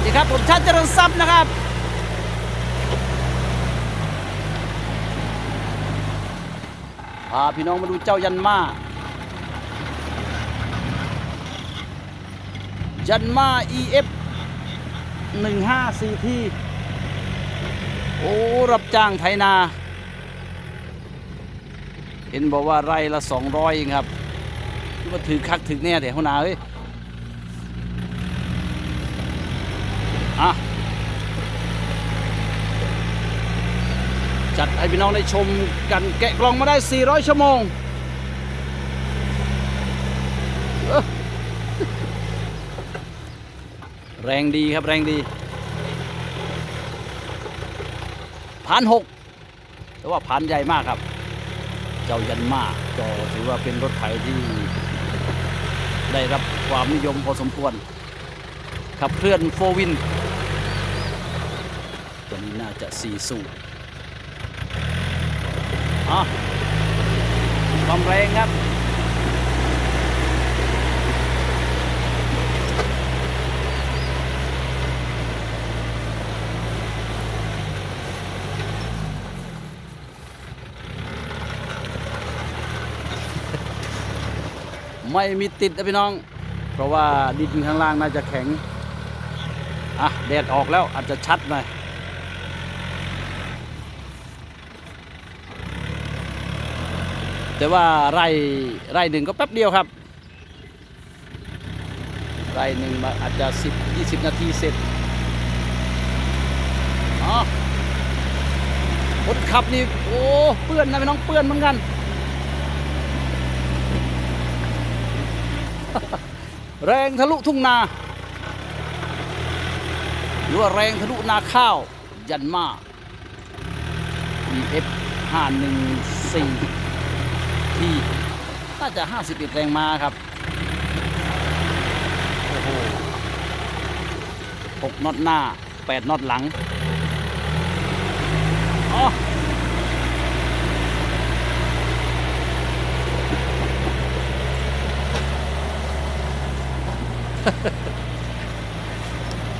วัสดีครับ ผมชัดเจริญทรัพย์นะครับ พาพี่น้องมาดูเจ้ายันมา ยันมา EF 154ที่โอ้ รับจ้างไถนา เห็นบอกว่าไร่ละ 200เองครับคิดว่าถือคักถือแน่แต่หัวนาเฮ้ย อะจัดให้พี่น้องได้ชมกันแกะกล่องมาได้ 400 ชั่วโมง แรงดีครับแรงดีผ่านหกแต่ว่าผ่านใหญ่มากครับ เจ้ายันมาก็ถือว่าเป็นรถไถที่ได้รับความนิยมพอสมควร ขับเคลื่อนโฟวิน ตัวนี้น่าจะสี่สูบอะความแรงครับไม่มีติดนะพี่น้อง เพราะว่าดินข้างล่างน่าจะแข็ง อะ แดดออกแล้วอาจจะชัดหน่อย แต่ว่าไร่ไร่หนึ่งก็แป๊บเดียวครับ ไร่หนึ่งมาอาจจะ10 20นาทีเสร็จอ๋อคนขับนี่โอ้เปื้อนนะพี่น้องเปื้อนเหมือนกัน แรงทะลุทุ่งนาหรือว่าแรงทะลุนาข้าว ยันมา EF 514 ที่น่าจะ 51 แรงม้าครับ โอ้โห6น็อตหน้า 8น็อตหลังอ๋อ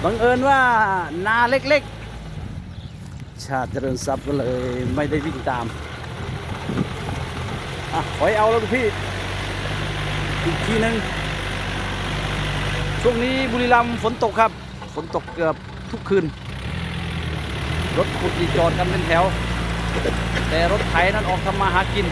บังเอิญว่านาเล็กๆ ชาติเจริญทรัพย์ก็เลยไม่ได้วิ่งตาม อะขอยเอาแล้วพี่ อีกทีหนึ่งช่วงนี้บุรีรัมย์ฝนตกครับ ฝนตกเกือบทุกคืน รถขุดนี่จอดกันเป็นแถว แต่รถไถนั้นออกทำมาหากิน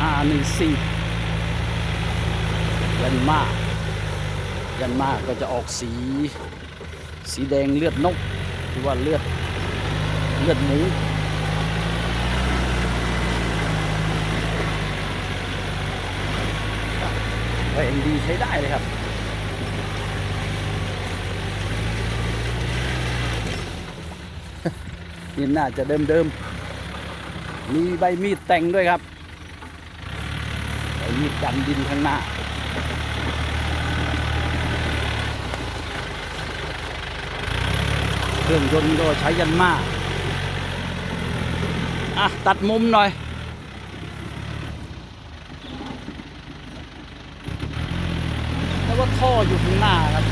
ห้าหนึ่งสี่ ยันมายันมาก็จะออกสี สีแดงเลือดนกหรือว่าเลือดเลือดหมูเอ็นดีใช้ได้เลยครับนี่น่าจะเดิมๆมีใบมีดแต่งด้วยครับไอ้มีดกันดินข้างหน้า เครื่องยนต์ก็ใช้ยันมากอะ ตัดมุมหน่อย แล้วก็ท่ออยู่ข้างหน้าครับ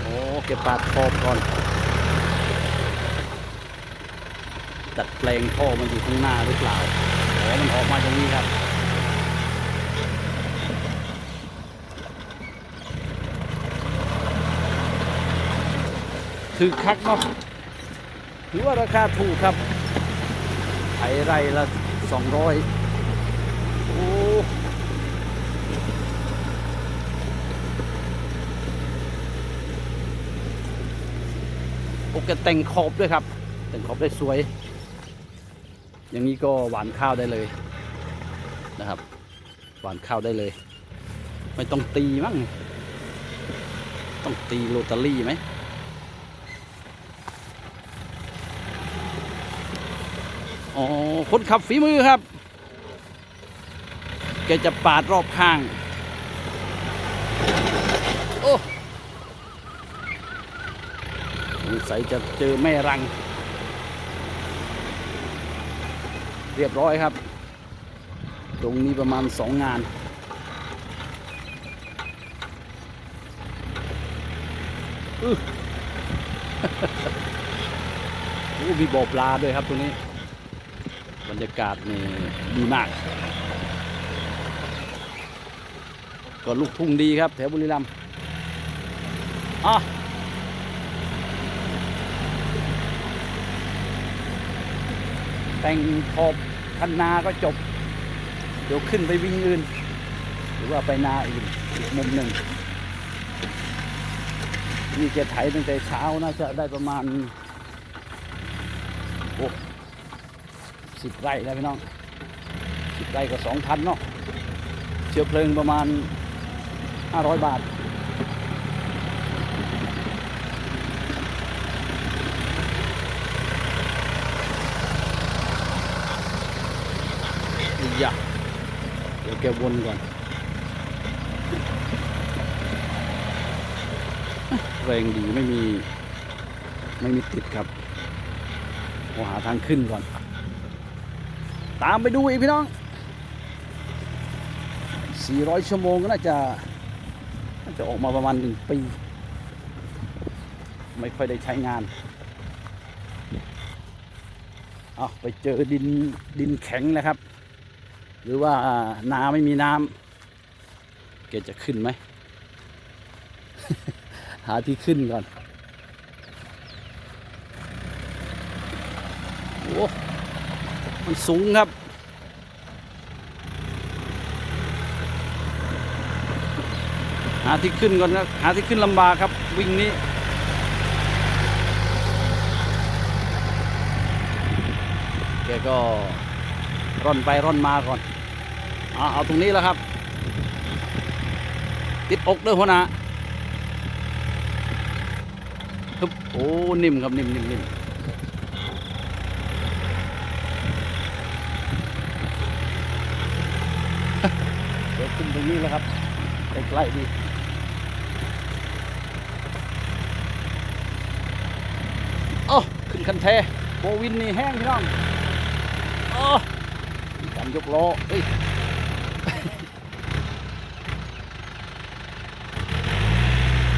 โอเก็บปาดขอบก่อน ดัดแปลงท่อมันอยู่ข้างหน้าหรือเปล่าอ๋อมันออกมาอย่างนี้ครับถือคักเนาะถือว่าราคาถูกครับไถไรละสองร้อยโอ้โอเคแต่งขอบด้วยครับ แต่งขอบได้สวย อย่างนี้ก็หวานข้าวได้เลยนะครับ หวานข้าวได้เลย ไม่ต้องตีมั้งต้องตีโรตารี่ไหมอ๋อคนขับฝีมือครับ แกจะปาดรอบข้าง โอ้สงสัยจะเจอแม่รัง เรียบร้อยครับ ตรงนี้ประมาณสองงาน อื้อมีบ่อปลาด้วยครับตรงนี้ บรรยากาศนี่ดีมาก ก็ลูกทุ่งดีครับ แถวบุรีรัมย์อะ แต่งขอบคันนาก็จบ เดี๋ยวขึ้นไปวิ่งอื่น หรือว่าไปนาอื่นอีกมุมหนึ่งนี่แกไถตั้งแต่เช้าน่าจะได้ประมาณโอ้สิบไร่แล้วพี่น้องสิบไร่ก็สองพันเนาะเชื้อเพลิงประมาณห้าร้อยบาท อย่าเดี๋ยวแกวนก่อนแรงดีไม่มี ไม่มีติดครับโอหาทางขึ้นก่อน ตามไปดูอีกพี่น้อง 400 ชั่วโมงก็น่าจะน่าจะออกมาประมาณหนึ่งปี ไม่ค่อยได้ใช้งานเอาไปเจอดินดินแข็งนะครับ หรือว่านาไม่มีน้ำเกจะขึ้นไหม หาที่ขึ้นก่อน โอ้มันสูงครับหาที่ขึ้นก่อนครับหาที่ขึ้นลำบากครับ วิ่งนี้ แกก็ร่อนไปร่อนมาก่อน เอาเอาตรงนี้แล้วครับ ติดอกเด้อหัวหน้าฮึบโอ้นิ่มครับนิ่มนิ่มนิ่มเดี๋ยวขึ้นตรงนี้แล้วครับใกล้ๆดีโอ้ขึ้นคันแทโบวินนี่แห้งพี่น้องโอ้การยกล้อเอ้ย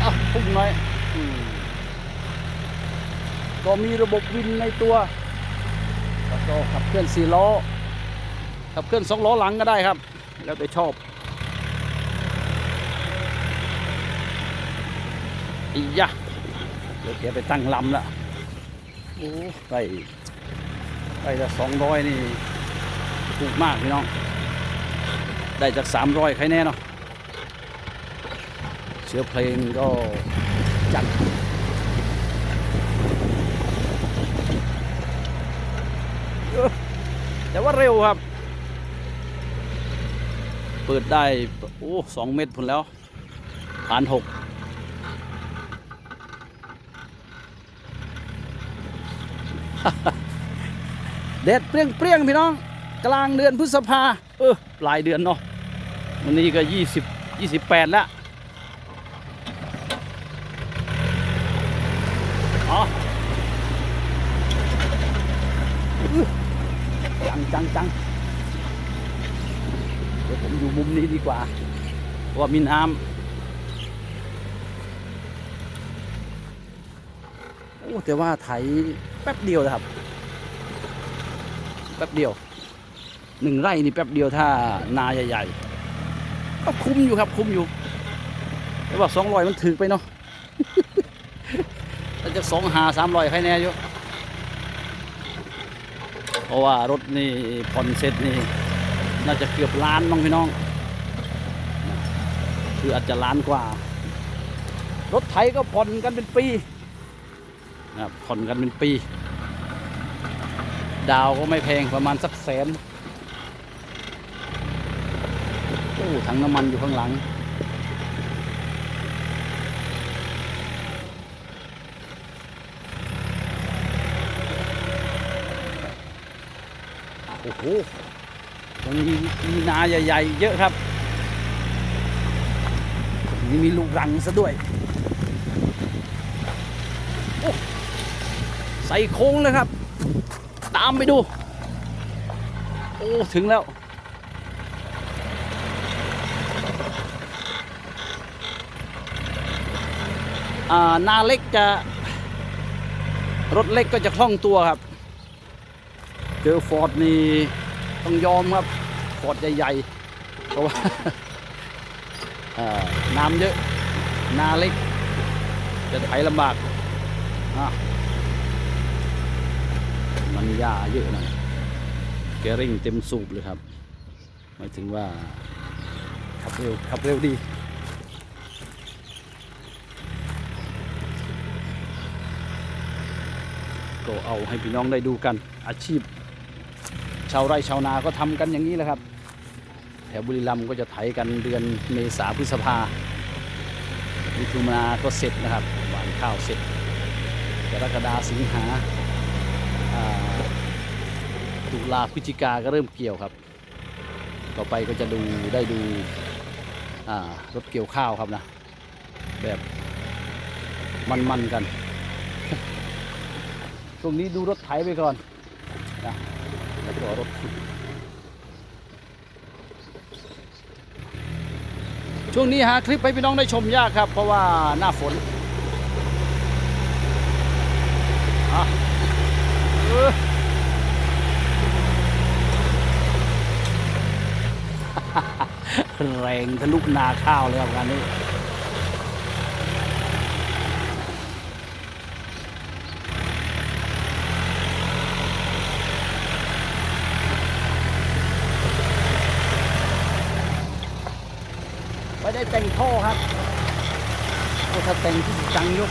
อะ พุ่งหน่อยก็มีระบบวินในตัวแล้วก็ขับเคลื่อนสี่ล้อ ขับเคลื่อนสองล้อหลังก็ได้ครับ แล้วแต่ชอบอียะเดี๋ยวแกไปตั้งลำละโอ้ไปไปจากสองร้อยนี่ถูกมากพี่น้อง ได้จากสามร้อยใครแน่เนาะ เดือเพลงก็จัดแต่ว่าเร็วครับ เปิดได้ โอ้สองเมตรพุ่นแล้วผ่านหกเด็ดเปรี้ยงเปรี้ยงพี่น้อง กลางเดือนพฤษภา เออ ปลายเดือนเนาะวันนี้ก็ยี่สิบยี่สิบแปดแล้วอ๋อ จังจังเดี๋ยวผมอยู่มุมนี้ดีกว่าเพราะว่ามีน้ำโอ้แต่ว่าไถแป๊บเดียวนะครับ แป๊บเดียวหนึ่งไร่นี่แป๊บเดียวถ้านาใหญ่ๆก็คุ้มอยู่ครับคุ้มอยู่แต่ว่าสองร้อยมันถือไปเนาะแล้วจะสองหาสามร้อยใครแน่อยู่ เพราะว่ารถนี่ผ่อนเสร็จนี่น่าจะเกือบล้านน้องพี่น้อง คืออาจจะล้านกว่า รถไถก็ผ่อนกันเป็นปีนะผ่อนกันเป็นปี ดาวก็ไม่แพงประมาณสักแสนโอ้ถังน้ำมันอยู่ข้างหลัง โอ้โหยังมีมีนาใหญ่ ๆ เยอะครับนี่มีลูกรังซะด้วยใส่โค้งเลยครับ ตามไปดู โอ้ถึงแล้ว นาเล็กจะ รถเล็กก็จะคล่องตัวครับ เจอฟอร์ดนี่ต้องยอมครับฟอร์ดใหญ่ๆเพราะว่าน้ำเยอะนาเล็ก จะไถลำบากมันหญ้าเยอะหนะแกริ่งเต็มสูบเลยครับหมายถึงว่าขับเร็วขับเร็วดีก็เอาให้พี่น้องได้ดูกันอาชีพ ชาวไร่ชาวนาก็ทำกันอย่างนี้แหละครับ แถวบุรีรัมย์ก็จะไถกันเดือนเมษาพฤษภามิถุนาก็เสร็จนะครับหวานข้าวเสร็จกรกฎาสิงหาตุลาพฤศจิกาก็เริ่มเกี่ยวครับ ต่อไปก็จะดูได้ดูรถเกี่ยวข้าวครับนะ แบบมันๆกัน ตรงนี้ดูรถไถไปก่อน ช่วงนี้หาคลิปให้พี่น้องได้ชมยากครับ เพราะว่าหน้าฝนแรงทะลุนาข้าวเลยครับงานนี้ ได้แต่งท่อครับโอ้ถ้าแต่งที่จังยก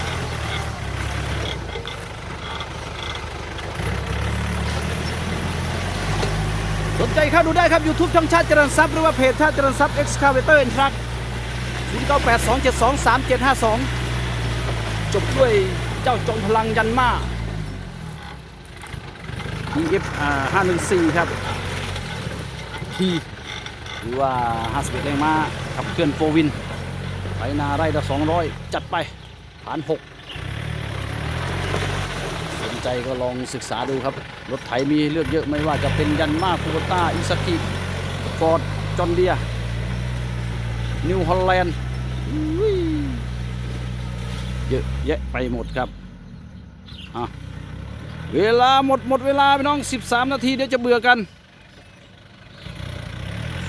สนใจเข้าดูได้ครับ YouTube ช่องชาติเจริญทรัพย์หรือว่าเพจชาติเจริญทรัพย์ Excavator and Truck 0982723752 จบด้วยเจ้าจงพลังยันมา EF 514 ครับทีหรือว่า51แรงม้า ขับเคลื่อนโฟวินไปนาไร่ละ200 จัดไปฐาน 6 สนใจก็ลองศึกษาดูครับ รถไถมีเลือกเยอะไม่ว่าจะเป็นยันมาคูโบต้าอิสกิฟอร์ดจอนเดียนิวฮอลแลนด์เยอะแยะไปหมดครับเวลาหมดหมดเวลาพี่น้อง 13 นาทีเดี๋ยวจะเบื่อกัน